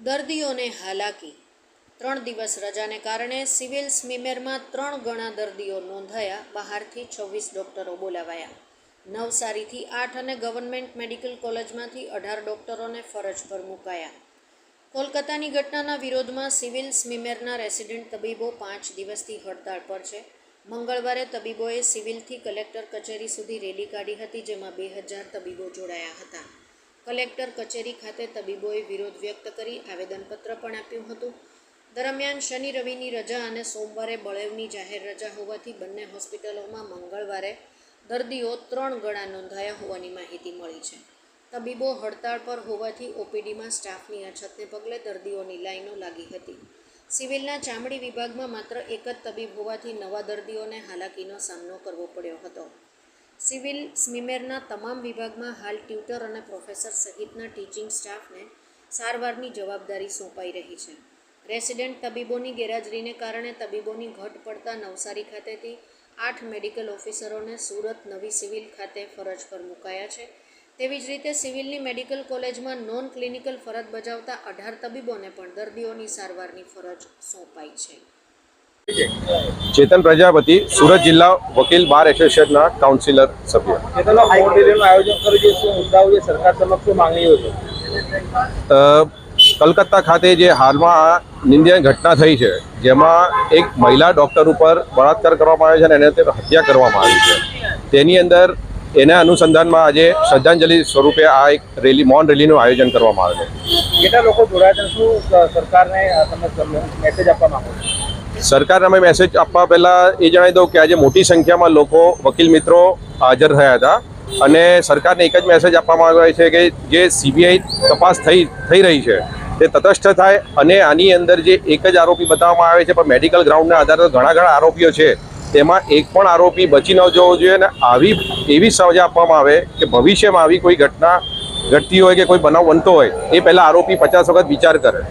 દર્દીઓને હાલાકી. ત્રણ દિવસ રજાને કારણે સિવિલ સ્મીમેરમાં ત્રણ ગણા દર્દીઓ નોંધાયા, બહારથી છવ્વીસ ડૉક્ટરો બોલાવાયા. નવસારીથી આઠ અને ગવર્મેન્ટ મેડિકલ કોલેજમાંથી અઢાર ડૉક્ટરોને ફરજ પર મુકાયા. કોલકાતાની ઘટનાના વિરોધમાં સિવિલ સ્મીમેરના રેસિડેન્ટ તબીબો પાંચ દિવસથી હડતાળ પર છે. મંગળવારે તબીબોએ સિવિલથી કલેક્ટર કચેરી સુધી રેલી કાઢી હતી, જેમાં બે હજાર તબીબો જોડાયા હતા. કલેક્ટર કચેરી ખાતે તબીબોએ વિરોધ વ્યક્ત કરી આવેદનપત્ર પણ આપ્યું હતું. દરમિયાન શનિ રવિની રજા અને સોમવારે બળેવની જાહેર રજા હોવાથી બંને હોસ્પિટલોમાં મંગળવારે દર્દીઓ ત્રણ ગણા નોંધાયા હોવાની માહિતી મળી છે. તબીબો હડતાળ પર હોવાથી ઓપીડીમાં સ્ટાફની અછતને પગલે દર્દીઓની લાઈનો લાગી હતી. સિવિલના ચામડી વિભાગમાં માત્ર એક જ તબીબ હોવાથી નવા દર્દીઓને હાલાકીનો સામનો કરવો પડ્યો હતો. સિવિલ સ્મિમેરના તમામ વિભાગમાં હાલ ટ્યુટર અને પ્રોફેસર સહિતના ટીચિંગ સ્ટાફને સારવારની જવાબદારી સોંપાઈ રહી છે. રેસિડેન્ટ તબીબોની ગેરહાજરીને કારણે તબીબોની ઘટ પડતા નવસારી ખાતેથી આઠ મેડિકલ ઓફિસરોને સુરત નવી સિવિલ ખાતે ફરજ પર મુકાયા છે. તેવી જ રીતે સિવિલની મેડિકલ કોલેજમાં નોન ક્લિનિકલ ફરજ બજાવતા અઢાર તબીબોને પણ દર્દીઓની સારવારની ફરજ સોંપાઈ છે. ચેતન પ્રજાપતિ સુરત જિલ્લા વકીલ બાર એસોસિએશનના કાઉન્સિલર સભ્ય. છે છે છે? કલકત્તા ખાતે જે હાલમાં નિંદનીય ઘટના થઈ છે જેમાં એક મહિલા ડૉક્ટર ઉપર બળાત્કાર કરવામાં આવ્યો છે અને એને હત્યા કરવામાં આવી છે. તેની અંદર એના અનુસંધાનમાં આજે શ્રદ્ધાંજલિ સ્વરૂપે આ એક રેલી મૌન રેલીનું આયોજન કરવામાં આવ્યું કેટલા લોકો જોડાયા છે શું સરકારને તમે મેસેજ આપવા માંગો છો? સરકારને અમે મેસેજ આપવા પહેલાં એ જણાવી દઉં કે આજે મોટી સંખ્યામાં લોકો, વકીલ મિત્રો હાજર થયા હતા. અને સરકારને એક જ મેસેજ આપવામાં આવ્યો છે કે જે સીબીઆઈ તપાસ થઈ થઈ રહી છે, તે તટસ્થ થાય અને આની અંદર જે એક જ આરોપી બતાવવામાં આવે છે, પણ મેડિકલ ગ્રાઉન્ડના આધારે ઘણા ઘણા આરોપીઓ છે, તેમાં એક પણ આરોપી બચી ન જવો જોઈએ અને આવી, એવી સજા આપવામાં આવે કે ભવિષ્યમાં આવી કોઈ ઘટના, ઘટતી હોય કે કોઈ બનાવ બનતો હોય, એ પહેલાં આરોપી પચાસ વખત વિચાર કરે.